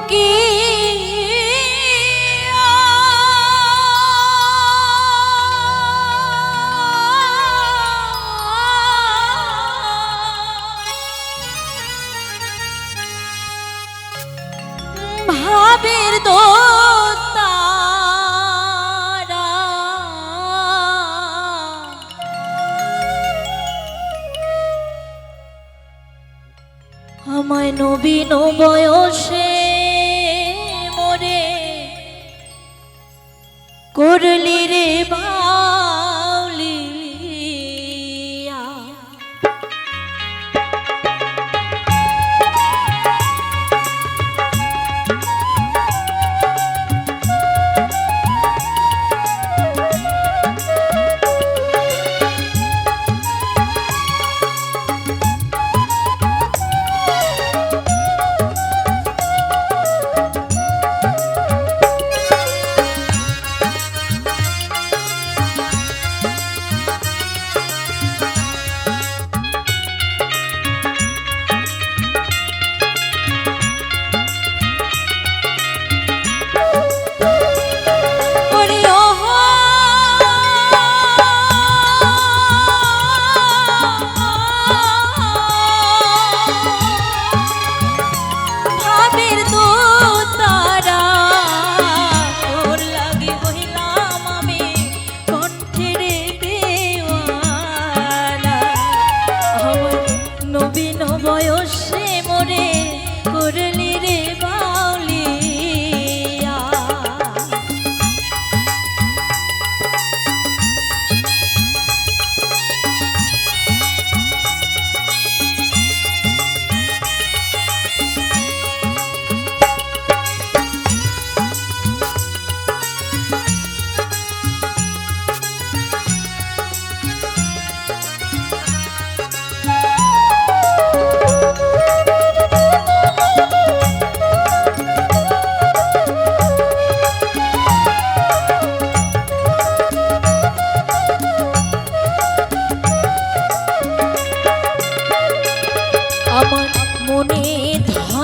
কি? ভাবের দো আমায় নবীন বয়সে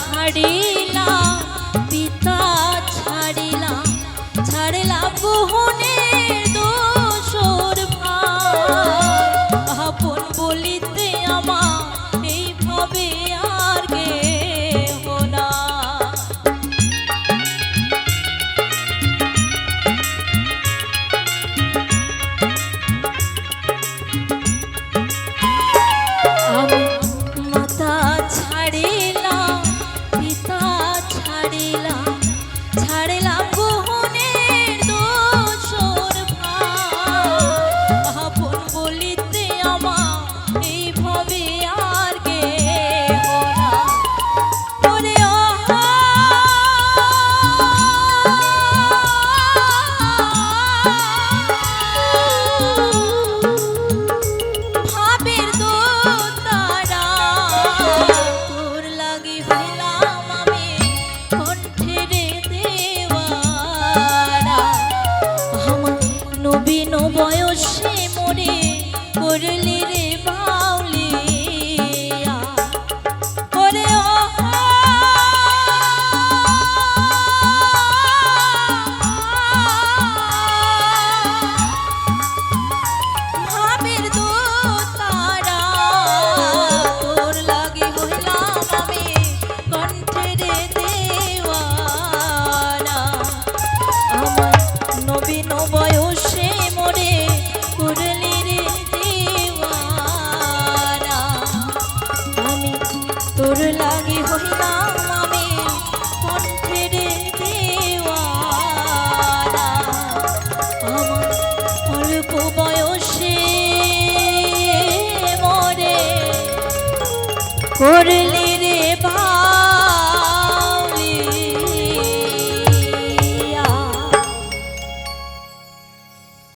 ছাড়িলা পিতা ছাড়িলা ছাড়িলা বহু লাগে হইলাম আমি কণ্ঠে দেওয়ালা আমার অল্প বয়সে মরে করলে